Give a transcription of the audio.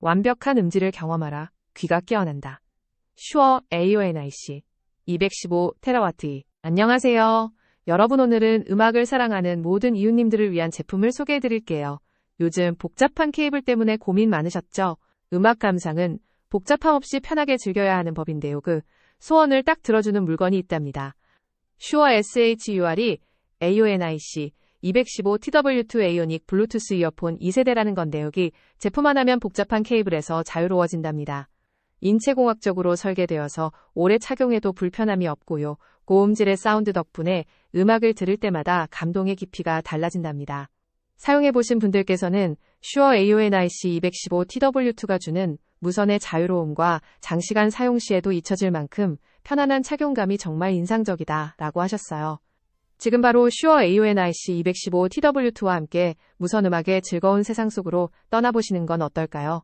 완벽한 음질을 경험하라. 귀가 깨어난다. 슈어 AONIC 215 테라와트. 안녕하세요. 여러분 오늘은 음악을 사랑하는 모든 이웃님들을 위한 제품을 소개해 드릴게요. 요즘 복잡한 케이블 때문에 고민 많으셨죠? 음악 감상은 복잡함 없이 편하게 즐겨야 하는 법인데요. 그 소원을 딱 들어주는 물건이 있답니다. 슈어 SHUR이 AONIC 215TW2 에이오닉 블루투스 이어폰 2세대라는 건데 여기 제품 하나면 복잡한 케이블에서 자유로워진답니다. 인체공학적으로 설계되어서 오래 착용해도 불편함이 없고요. 고음질의 사운드 덕분에 음악을 들을 때마다 감동의 깊이가 달라진답니다. 사용해보신 분들께서는 슈어 AONIC 215TW2가 주는 무선의 자유로움과 장시간 사용 시에도 잊혀질 만큼 편안한 착용감이 정말 인상적이다 라고 하셨어요. 지금 바로 슈어 AONIC 215TW2와 함께 무선 음악의 즐거운 세상 속으로 떠나보시는 건 어떨까요?